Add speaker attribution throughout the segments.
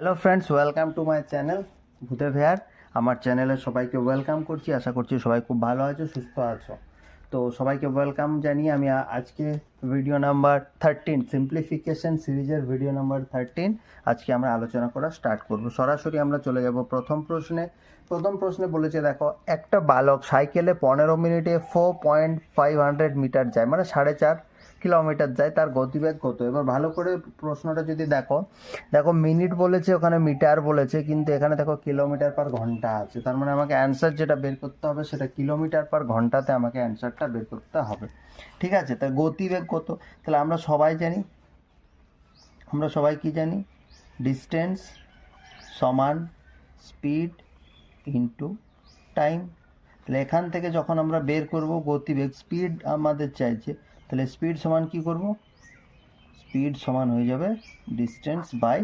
Speaker 1: Hello friends welcome to my channel ভূতে ভেয়ার আমার চ্যানেলে সবাইকে ওয়েলকাম করছি, আশা করছি সবাই খুব ভালো আছো, সুস্থ আছো। তো সবাইকে ওয়েলকাম জানিয়ে আমি আজকে ভিডিও নাম্বার থার্টিন সিম্পলিফিকেশন সিরিজের ভিডিও নাম্বার থার্টিন আজকে আমরা আলোচনা করা স্টার্ট করব। সরাসরি আমরা চলে যাব প্রথম প্রশ্নে। প্রথম প্রশ্নে বলেছে, দেখো, একটা বালক সাইকেলে পনেরো মিনিটে four point five hundred metre যায় মানে সাড়ে চার কিলোমিটার যায়, তার গতিবেগ কত? এবার ভালো করে প্রশ্নটা যদি দেখো দেখো মিনিট বলেছে, ওখানে মিটার বলেছে, কিন্তু এখানে দেখো কিলোমিটার পার ঘণ্টা আছে। তার মানে আমাকে অ্যান্সার যেটা বের করতে হবে, সেটা কিলোমিটার পার ঘন্টাতে আমাকে অ্যান্সারটা বের করতে হবে। ঠিক আছে? তা গতিবেগ কত? তাহলে আমরা সবাই জানি, আমরা সবাই কি জানি? ডিস্টেন্স সমান স্পিড ইনটু টাইম তাহলে এখান থেকে যখন আমরা বের করব, গতিবেগ স্পিড আমাদের চাইছে তাহলে স্পিড সমান কি করব? স্পিড সমান হয়ে যাবে ডিস্টেন্স বাই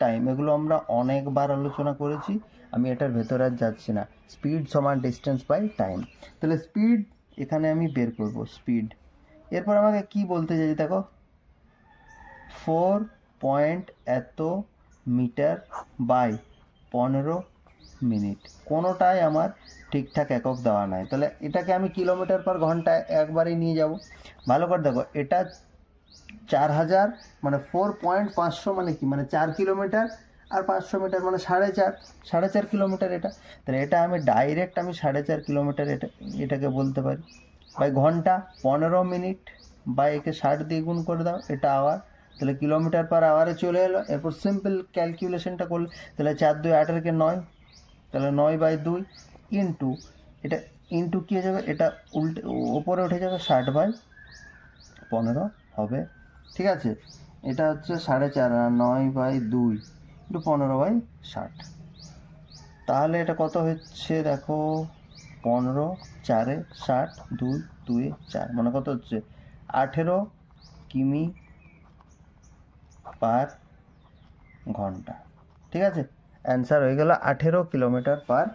Speaker 1: টাইম এগুলো আমরা অনেকবার আলোচনা করেছি, আমি এটার ভেতরে আর যাচ্ছি না। স্পিড সমান ডিস্টেন্স বাই টাইম তাহলে স্পিড এখানে আমি বের করব স্পিড এরপর আমাকে কি বলতে চাই দেখো? ফোর পয়েন্ট এত মিটার বাই পনেরো মিনিট। কোনোটাই আমার ঠিকঠাক একক দেওয়া নাই। তাহলে এটাকে আমি কিলোমিটার পার ঘন্টায় একবারই নিয়ে যাব। ভালো করে দেখো, এটা চার হাজার মানে ফোর পয়েন্ট পাঁচশো মানে কি? মানে চার কিলোমিটার আর পাঁচশো মিটার মানে সাড়ে চার। সাড়ে চার কিলোমিটার এটা। তাহলে এটা আমি ডাইরেক্ট আমি সাড়ে চার কিলোমিটার এটা, এটাকে বলতে পারি। বাই ঘণ্টা পনেরো মিনিট বা একে ষাট দিয়ে গুণ করে দাও, এটা আওয়ার তাহলে কিলোমিটার পার আওয়ারে চলে এলো। এরপর সিম্পল ক্যালকুলেশনটা করলে, তাহলে চার দুই আঠেরোকে নয় তাহলে নয় বাই দুই ইন্টু, এটা ইন্টু কী হয়ে যাবে? এটা উল্টে, ওপরে উঠে যাবে ষাট বাই পনেরো হবে। ঠিক আছে? এটা হচ্ছে সাড়ে চার আর নয় বাই দুই ইন্টু পনেরো বাই ষাট। তাহলে এটা কত হচ্ছে দেখো? পনেরো, চারে ষাট, দুই, দুয়ে চার। মানে কত হচ্ছে? আঠেরো কিমি পার ঘণ্টা। ঠিক আছে? অ্যান্সার হয়ে গেল আঠেরো কিলোমিটার পার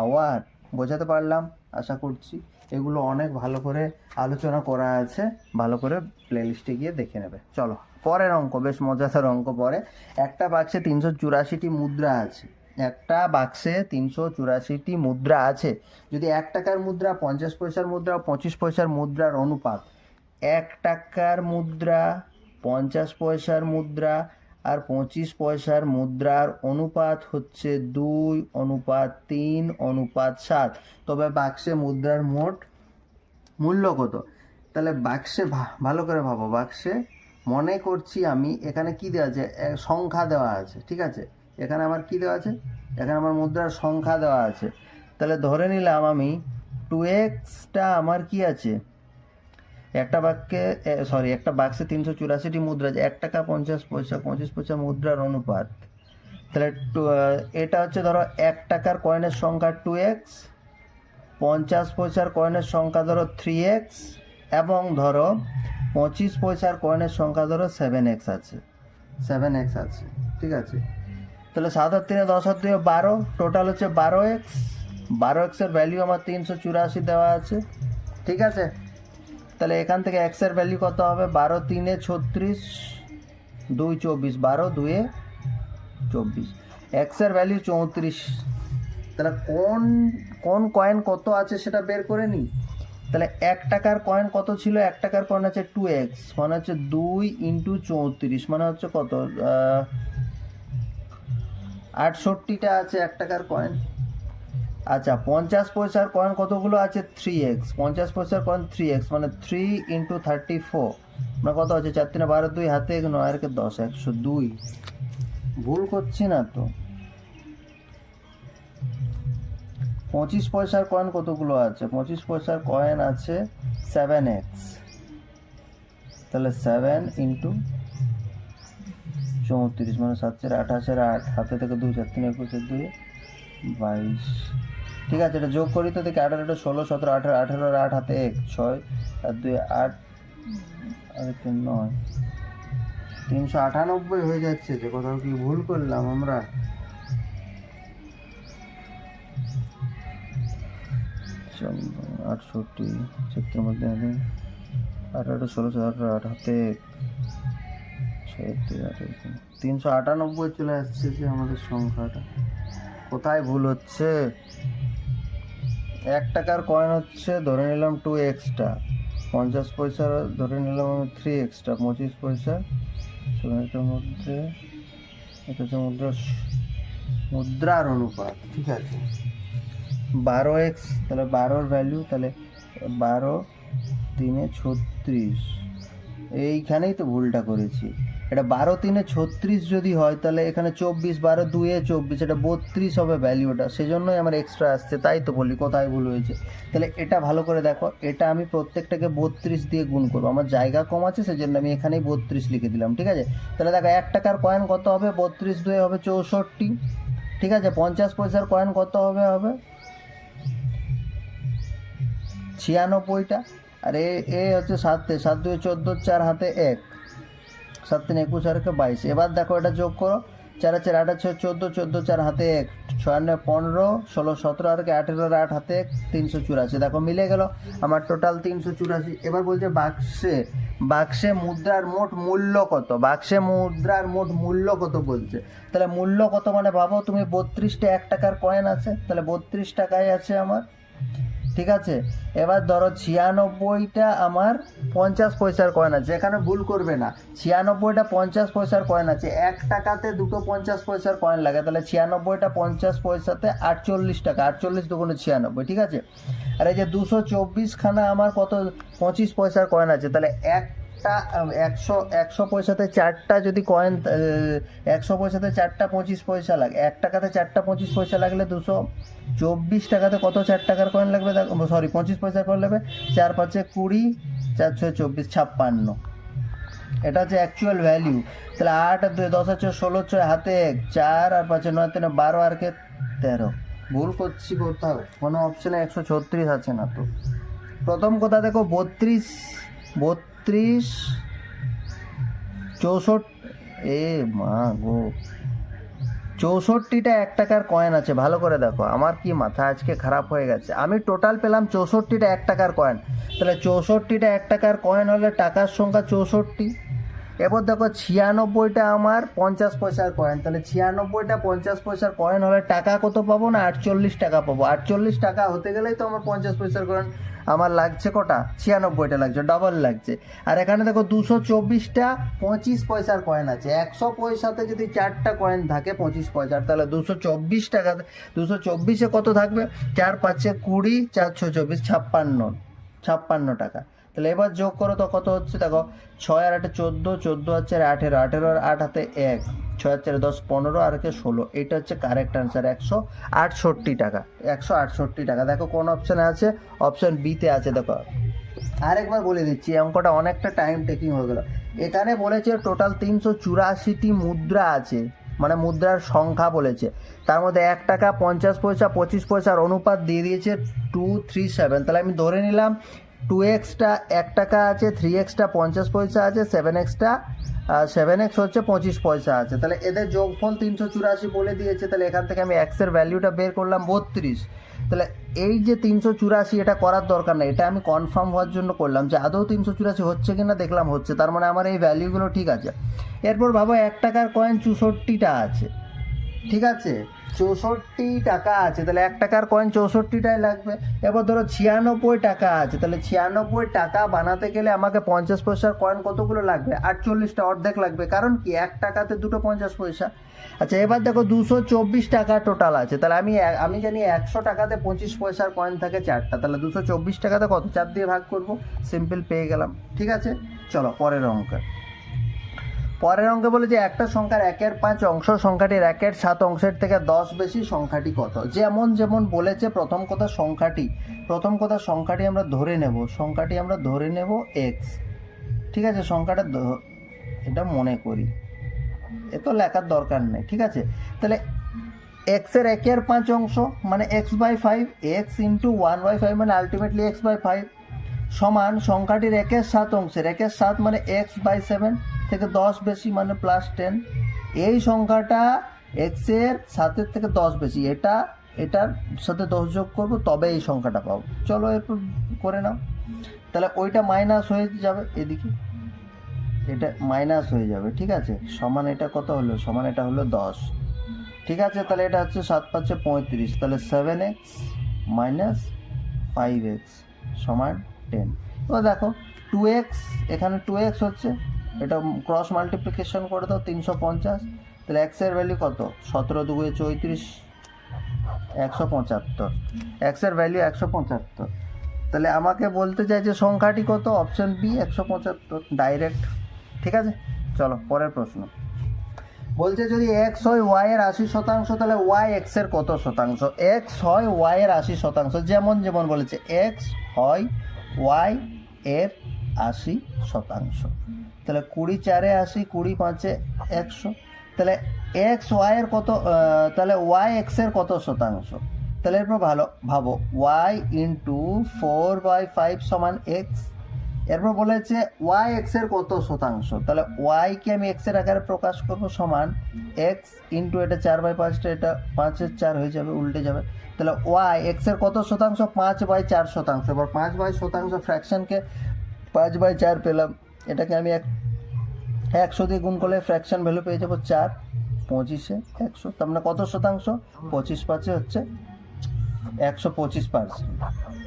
Speaker 1: আওয়ার বোঝাতে পারলাম, আশা করছি। এগুলো অনেক ভালো করে আলোচনা করা আছে, ভালো করে প্লেলিস্টে গিয়ে দেখে নেবে। চলো, পরের অঙ্ক, বেশ মজাদার অঙ্ক পরে। একটা বাক্সে তিনশো চুরাশিটি মুদ্রা আছে। একটা বাক্সে তিনশো চুরাশিটি মুদ্রা আছে। যদি এক টাকার মুদ্রা, পঞ্চাশ পয়সার মুদ্রা, পঁচিশ পয়সার মুদ্রার অনুপাত। এক টাকার মুদ্রা, পঞ্চাশ পয়সার মুদ্রা আর পঁচিশ পয়সার মুদ্রার অনুপাত হচ্ছে দুই, অনুপাত তিন, অনুপাত সাত। তবে বাক্সে মুদ্রার মোট মূল্য কত? তাহলে বাক্সে ভালো করে ভাবো। বাক্সে মনে করছি আমি, এখানে কি দেওয়া আছে? সংখ্যা দেওয়া আছে, ঠিক আছে? এখানে আমার কি দেওয়া আছে? এখানে আমার মুদ্রার সংখ্যা দেওয়া আছে। তাহলে ধরে নিলাম আমি টু এক্সটা আমার কি আছে? একটা বাক্যে সরি একটা বাক্সে তিনশো চুরাশিটি মুদ্রা আছে। এক টাকা পঞ্চাশ পয়সা পঁচিশ পয়সা মুদ্রার অনুপাত। তাহলে এটা হচ্ছে ধরো এক টাকার কয়েনের সংখ্যা টু এক্স পঞ্চাশ পয়সার কয়েনের সংখ্যা ধরো থ্রি এক্স এবং ধরো পঁচিশ পয়সার কয়েনের সংখ্যা ধরো সেভেন এক্স আছে। সেভেন এক্স আছে, ঠিক আছে? তাহলে সাত আর তিনে দশ আর দুয়ে বারো টোটাল হচ্ছে বারো এক্স বারো এক্সের ভ্যালু আমার তিনশো চুরাশি দেওয়া আছে, ঠিক আছে? তাহলে এখান থেকে এক্সের ভ্যালু কত হবে? বারো তিনে ছত্রিশ, দুই চব্বিশ। বারো দুয়ে চব্বিশ। এক্সের ভ্যালু চৌত্রিশ। তাহলে কোন কোন কয়েন কত আছে সেটা বের করে নিই তাহলে এক টাকার কয়েন কত ছিল? এক টাকার কয়েন আছে টু এক্স মানে হচ্ছে দুই ইন্টু চৌত্রিশ। মানে হচ্ছে কত? আটষট্টিটা আছে এক টাকার কয়েন আচ্ছা পঞ্চাশ পয়সার কয়েন কতগুলো আছে? থ্রি এক্স পঞ্চাশ পয়সার কয়েন থ্রি এক্স মানে থ্রি ইন্টু থার্টি ফোর মানে কত আছে? চার তিনে বারো দুই, হাতে এক নয় আর দশ, একশো দুই। ভুল করছি না তো। পঁচিশ পয়সার কয়েন কতগুলো আছে? পঁচিশ পয়সার কয়েন আছে সেভেন এক্স তাহলে সেভেন ইন্টু চৌত্রিশ মানে সাত চার আঠাশের আট হাতে থেকে দুই, চার তিন একুশের দুই, বাইশ ঠিক আছে, এটা যোগ করি তো দেখি, আঠারো আঠারো, ষোলো, সতেরো, আঠারো আঠারো, আট হাতে এক, ছয়, আর দুই, আট, আর তিন, নয়, তিনশো আটানব্বই হয়ে যাচ্ছে যে কোথাও কি ভুল করলাম আমরা? আটষট্টি চিত্রের মধ্যে আমি, আঠারো, ষোলো, সতেরো আট হাতে আঠাশ তিনশো আটানব্বই চলে আসছে যে আমাদের সংখ্যাটা। কোথায় ভুল হচ্ছে? এক টাকার কয়েন হচ্ছে, ধরে নিলাম টু এক্সট্রা পঞ্চাশ পয়সা, ধরে নিলাম আমি থ্রি এক্সট্রা পঁচিশ পয়সা। এটার মধ্যে, এটা হচ্ছে মুদ্রা মুদ্রার অনুপাত, ঠিক আছে? বারো এক্স তাহলে বারোর ভ্যালু তাহলে বারো তিনে ছত্রিশ। এইখানেই তো ভুলটা করেছি। এটা বারো তিনে ছত্রিশ যদি হয়, তাহলে এখানে চব্বিশ, বারো দুয়ে চব্বিশ, এটা বত্রিশ হবে ভ্যালুটা সেজন্যই আমার এক্সট্রা আসছে, তাই তো বলি, কোথায় ভুল হয়েছে? তাহলে এটা ভালো করে দেখো, এটা আমি প্রত্যেকটাকে বত্রিশ দিয়ে গুণ করব। আমার জায়গা কম আছে, সেজন্য আমি এখানেই বত্রিশ লিখে দিলাম, ঠিক আছে? তাহলে দেখো, এক টাকার কয়েন কত হবে? বত্রিশ দুয়ে হবে চৌষট্টি, ঠিক আছে? পঞ্চাশ পয়সার কয়েন কত হবে হবে? ছিয়ানব্বইটা, আর এ হচ্ছে সাতে, সাত দুই চোদ্দ, চার হাতে এক। সাত তিন একুশ আর বাইশ। এবার দেখো এটা যোগ করো। চার চার আট ছয়, চোদ্দ চোদ্দ, চার, হাতে এক। ছয় পনেরো, ষোলো, সতেরো, আর একে আঠেরো, আর আট, হাতে এক। তিনশো চুরাশি। দেখো, মিলে গেল আমার টোটাল তিনশো চুরাশি। এবার বলছে বাক্সে বাক্সে মুদ্রার মোট মূল্য কত? বাক্সে মুদ্রার মোট মূল্য কত বলছে? তাহলে মূল্য কত মানে ভাবো, তুমি বত্রিশটা এক টাকার কয়েন আছে। তাহলে বত্রিশ টাকায় আছে আমার। ঠিক আছে? এবার ধরো ছিয়ানব্বইটা আমার পঞ্চাশ পয়সার কয়েন আছে, এখানে ভুল করবে না। ছিয়ানব্বইটা পঞ্চাশ পয়সার কয়েন আছে, এক টাকাতে দুটো পঞ্চাশ পয়সার কয়েন লাগে, তাহলে ছিয়ানব্বইটা পঞ্চাশ পয়সাতে আটচল্লিশ টাকা, আটচল্লিশ দুগুণে ছিয়ানব্বই, ঠিক আছে? আর এই যে দুশো চব্বিশখানা আমার কত, পঁচিশ পয়সার কয়েন আছে, তাহলে একটা আহ, একশো একশো পয়সাতে চারটা যদি কয়েন একশো পয়সাতে চারটা পঁচিশ পয়সা লাগে এক টাকাতে চারটা পঁচিশ পয়সা লাগলে দুশো চব্বিশ টাকাতে কত চার টাকার কয়েন লাগবে? সরি পঁচিশ পয়সার কয়েন লাগবে চার পাঁচে কুড়ি চার ছয় চব্বিশ ছাপ্পান্ন। এটা হচ্ছে অ্যাকচুয়াল ভ্যালিউ তাহলে আট আর দুই দশ হচ্ছে ষোলো ছয় হাতে এক চার আর পাঁচে নয় তিন বারো আর কে তেরো। ভুল করছি কোথাও কোনো অপশানে একশো ছত্রিশ আছে না তো। প্রথম কথা দেখো বত্রিশ বত্রিশ চৌষট্টি, এ মা গো। চৌষট্টিটা এক টাকার কয়েন আছে, ভালো করে দেখো। আমার কি মাথা আজকে খারাপ হয়ে গেছে? আমি টোটাল পেলাম চৌষট্টিটা এক টাকার কয়েন তাহলে চৌষট্টিটা এক টাকার কয়েন হলে টাকার সংখ্যা চৌষট্টি। এবার দেখো ছিয়ানব্বইটা আমার পঞ্চাশ পয়সার কয়েন তাহলে ছিয়ানব্বইটা পঞ্চাশ পয়সার কয়েন হলে টাকা কত পাবো না আটচল্লিশ টাকা পাবো? আটচল্লিশ টাকা হতে গেলেই তো আমার পঞ্চাশ পয়সার কয়েন আমার লাগছে কটা? ছিয়ানব্বইটা লাগছে ডবল লাগছে। আর এখানে দেখো দুশো চব্বিশটা পঁচিশ পয়সার কয়েন আছে। একশো পয়সাতে যদি চারটা কয়েন থাকে পঁচিশ পয়সার, তাহলে দুশো চব্বিশ টাকা, দুশো চব্বিশে কত থাকবে? চার পাঁচে কুড়ি, চারশো চব্বিশ, ছাপ্পান্ন ছাপ্পান্ন টাকা। তাহলে এবার যোগ করো তো কত হচ্ছে? দেখো, ছয় আর আটে চোদ্দ চোদ্দ আর চারে আঠেরো আঠেরো আর আট হাতে এক, ছয় আর চারে দশ পনেরো, আর একে ষোলো। এটা হচ্ছে কারেক্ট আনসার একশো আটষট্টি টাকা, একশো আটষট্টি টাকা। দেখো কোন অপশানে আছে? অপশান বিতে আছে, দেখো। আরেকবার বলে দিচ্ছি অঙ্কটা অনেকটা টাইম টেকিং হয়ে গেল। এখানে বলেছে টোটাল তিনশো চুরাশিটি মুদ্রা আছে মানে মুদ্রার সংখ্যা বলেছে। তার মধ্যে এক টাকা পঞ্চাশ পয়সা, পঁচিশ পয়সার অনুপাত দিয়ে দিয়েছে টু থ্রি সেভেন তাহলে আমি ধরে নিলাম টু এক্সটা এক টাকা আছে থ্রি এক্সটা পঞ্চাশ পয়সা আছে সেভেন এক্সটা সেভেন এক্স হচ্ছে পঁচিশ পয়সা আছে। তাহলে এদের যোগফল তিনশো চুরাশি বলে দিয়েছে, তাহলে এখান থেকে আমি এক্সের ভ্যালিউটা বের করলাম বত্রিশ। তাহলে এই যে তিনশো চুরাশি, এটা করার দরকার নেই, এটা আমি কনফার্ম হওয়ার জন্য করলাম যে আদৌ তিনশো চুরাশি হচ্ছে কি না দেখলাম হচ্ছে, তার মানে আমার এই ভ্যালিউগুলো ঠিক আছে। এরপর ভাবো এক টাকার কয়েন চৌষট্টিটা আছে। ঠিক আছে? চৌষট্টি টাকা আছে, তাহলে এক টাকার কয়েন চৌষট্টিটাই লাগবে। এবার ধরো ছিয়ানব্বই টাকা আছে, তাহলে ছিয়ানব্বই টাকা বানাতে গেলে আমাকে পঞ্চাশ পয়সার কয়েন কতগুলো লাগবে? আটচল্লিশটা অর্ধেক লাগবে, কারণ কি? এক টাকাতে দুটো পঞ্চাশ পয়সা। আচ্ছা এবার দেখো দুশো চব্বিশ টাকা টোটাল আছে, তাহলে আমি আমি জানি একশো টাকাতে পঁচিশ পয়সার কয়েন থাকে চারটা, তাহলে দুশো চব্বিশ টাকাতে কত? চার দিয়ে ভাগ করব সিম্পল পেয়ে গেলাম, ঠিক আছে? চলো, পরের অঙ্ক। পরের অঙ্কে বলে যে একটা সংখ্যার একের পাঁচ অংশ সংখ্যাটির একের সাত অংশের থেকে দশ বেশি সংখ্যাটি কত? যেমন যেমন বলেছে প্রথম কথা সংখ্যাটি, প্রথম কথা সংখ্যাটি আমরা ধরে নেব, সংখ্যাটি আমরা ধরে নেব এক্স ঠিক আছে, সংখ্যাটা এটা মনে করি। এ তো লেখার দরকার নেই, ঠিক আছে? তাহলে এক্সের একের পাঁচ অংশ মানে x by five x into one by five মানে আলটিমেটলি এক্স বাই ফাইভ সমান সংখ্যাটির একের সাত অংশের, একের সাত মানে এক্স বাই সেভেন থেকে দশ বেশি মানে প্লাস টেন এই সংখ্যাটা এক্সের সাতের থেকে দশ বেশি, এটা, এটার সাথে দশ যোগ করব, তবে এই সংখ্যাটা পাবো। চলো এরপর করে নাও। তাহলে ওইটা মাইনাস হয়ে যাবে এদিকে। এটা মাইনাস হয়ে যাবে, ঠিক আছে? সমান এটা কত হলো? সমান এটা হলো দশ। ঠিক আছে? তাহলে এটা হচ্ছে সাত পাঁচে পঁয়ত্রিশ। তাহলে seven x minus five x সমান টেন এবার দেখো টু এক্স এখানে টু এক্স হচ্ছে। এটা ক্রস মাল্টিপ্লিকেশন করে দাও তিনশো পঞ্চাশ, তাহলে এক্সের ভ্যালু কত? সতেরো দুগুয়ে চৌত্রিশ, একশো পঁচাত্তর। এক্সের ভ্যালু একশো পঁচাত্তর। তাহলে আমাকে বলতে চাই যে সংখ্যাটি কত? অপশন বি একশো পঁচাত্তর ডাইরেক্ট ঠিক আছে? চলো, পরের প্রশ্ন। বলছে যদি এক্স হয় ওয়াই এর আশি শতাংশ, তাহলে ওয়াই এক্সের কত শতাংশ? এক্স হয় ওয়াই এর আশি শতাংশ। যেমন যেমন বলেছে এক্স হয় ওয়াই এর আশি শতাংশ। তাহলে কুড়ি চারে আশি, কুড়ি পাঁচে একশো। তাহলে এক্স ওয়াইয়ের কত তাহলে ওয়াই এক্সের কত শতাংশ? তাহলে এরপর ভালো, ভাবো। Y into four by five সমান এক্স এরপর বলেছে ওয়াই এক্সের কত শতাংশ? তাহলে ওয়াই কে আমি এক্সের আকারে প্রকাশ করব সমান এক্স ইন্টু এটা চার বাই পাঁচটা, এটা পাঁচের চার হয়ে যাবে, উল্টে যাবে। তাহলে ওয়াই এক্সের কত শতাংশ? পাঁচ বাই চার শতাংশ। এবার পাঁচ বাই শতাংশ ফ্র্যাকশনকে পাঁচ বাই চার পেলাম। এটাকে আমি এক, একশো দিয়ে গুণ করলে ফ্র্যাকশন ভ্যালু পেয়ে যাব চার, পঁচিশে একশো, তার মানে কত শতাংশ? পঁচিশ পাঁচে হচ্ছে একশো পঁচিশ পার্সেন্ট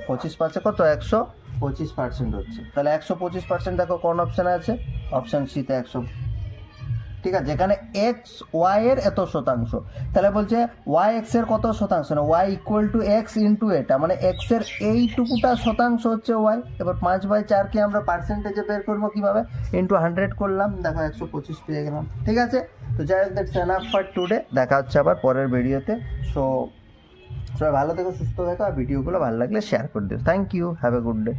Speaker 1: পঁচিশ পাঁচে কত? একশো পঁচিশ পার্সেন্ট হচ্ছে। তাহলে একশো পঁচিশ পার্সেন্ট দেখো কোন অপশানে আছে? অপশান সিতে একশো ঠিক আছে? এখানে এক্স ওয়াই এর এত শতাংশ। তাহলে বলছে ওয়াই এক্সের কত শতাংশ? না y equal to x into এটা মানে এক্সের এইটুকুটা শতাংশ হচ্ছে ওয়াই এবার পাঁচ বাই চারকে আমরা পার্সেন্টেজে বের করব কীভাবে? ইন্টু হান্ড্রেড করলাম, দেখো একশো পঁচিশ পেয়ে গেলাম। ঠিক আছে? তো যাই হোক দ্যাটস এনাফ ফর টুডে দেখা হচ্ছে আবার পরের ভিডিওতে। সো সবাই ভালো থেকো, সুস্থ থেকো, আর ভিডিওগুলো ভালো লাগলে শেয়ার করে দিও। Thank you have a good day